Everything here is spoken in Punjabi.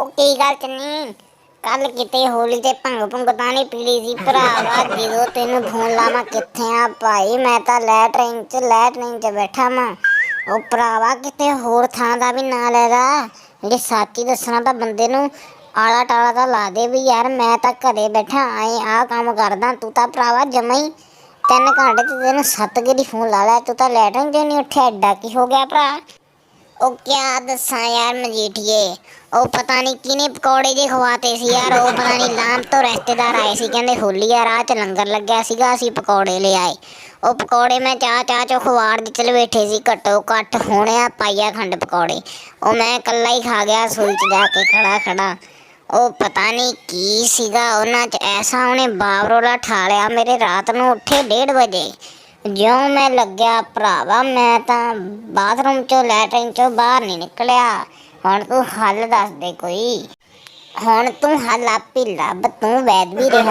ਉਹ ਕੀ ਗੱਲ ਚੰਨੀ? ਕੱਲ ਕਿਤੇ ਹੋਲੀ ਤੇ ਭੰਗ ਭੁੰਗ ਤਾਂ ਨਹੀਂ ਪੀੜੀ ਸੀ ਭਰਾਵਾ? ਜਦੋਂ ਤੈਨੂੰ ਫੋਨ ਲਾਵਾਂ ਕਿੱਥੇ ਆ ਭਾਈ? ਮੈਂ ਤਾਂ ਲੈਟਰਿੰਗ ਚ ਲੈਟਰਿੰਗ ਚ ਬੈਠਾ ਮਾਂ ਉਹ ਭਰਾਵਾ ਕਿਤੇ ਹੋਰ ਥਾਂ ਦਾ ਵੀ ਨਾਂ ਲੈਦਾ ਜੇ ਸੱਚੀ ਦੱਸਣਾ ਤਾਂ ਬੰਦੇ ਨੂੰ ਆਲਾ ਟਾਲਾ ਤਾਂ ਲਾ ਦੇ ਵੀ ਯਾਰ, ਮੈਂ ਤਾਂ ਘਰੇ ਬੈਠਾ ਆਏ ਆ ਕੰਮ ਕਰਦਾ, ਤੂੰ ਤਾਂ ਭਰਾਵਾ ਜਮਾ ਹੀ ਤਿੰਨ ਘੰਟੇ ਚ ਤੈਨੂੰ ਸੱਤ ਗੇੜੀ ਫੋਨ ਲਾ ਲਿਆ, ਤੂੰ ਤਾਂ ਲੈਟਰਿੰਗ ਚ ਨਹੀਂ ਉੱਠਿਆ, ਐਡਾ ਕੀ ਹੋ ਗਿਆ ਭਰਾ? ਉਹ ਕਿਆ ਦੱਸਾਂ ਯਾਰ ਮਜੀਠੀਏ। ਉਹ ਪਤਾ ਨਹੀਂ ਕਿਨੇ ਪਕੌੜੇ ਜੇ ਖਵਾਤੇ ਸੀ ਯਾਰ, ਉਹ ਪਤਾ ਨਹੀਂ ਲਾਮ ਤੋਂ ਰਿਸ਼ਤੇਦਾਰ ਆਏ ਸੀ, ਕਹਿੰਦੇ ਹੋਲੀ ਆ, ਰਾਹ 'ਚ ਲੰਗਰ ਲੱਗਿਆ ਸੀਗਾ, ਅਸੀਂ ਪਕੌੜੇ ਲੈ ਆਏ। ਉਹ ਪਕੌੜੇ ਮੈਂ ਚਾਹ ਚਾਹ ਚੋਂ ਖਵਾੜ ਦੇ ਚਲ ਬੈਠੇ ਸੀ, ਘੱਟੋ ਘੱਟ ਹੋਣੇ ਆ, ਪਾਈਆ ਖੰਡ ਪਕੌੜੇ। ਉਹ ਮੈਂ ਇਕੱਲਾ ਹੀ ਖਾ ਗਿਆ, ਸੂਈ 'ਚ ਜਾ ਕੇ ਖੜਾ ਖੜਾ। ਉਹ ਪਤਾ ਨਹੀਂ ਕੀ ਸੀਗਾ, ਉਹਨਾਂ 'ਚ ਐਸਾ ਉਹਨੇ ਬਾਵਰੋਲਾ ਠਾ ਲਿਆ ਮੇਰੇ ਰਾਤ ਨੂੰ ਉੱਠੇ 1:30 ਵਜੇ। ਜਿਉਂ ਮੈਂ ਲੱਗਿਆ ਭਰਾਵਾ, ਮੈਂ ਤਾਂ ਬਾਥਰੂਮ ਚੋਂ ਲੈਟਰਨ ਚੋਂ ਬਾਹਰ ਨਹੀਂ ਨਿਕਲਿਆ। ਹੁਣ ਤੂੰ ਹੱਲ ਦੱਸ ਦੇ ਕੋਈ। ਹੁਣ ਤੂੰ ਹੱਲ ਆਪੀ ਲੱਭ, ਤੂੰ ਵੈਦ ਵੀ ਰਿਹਾ।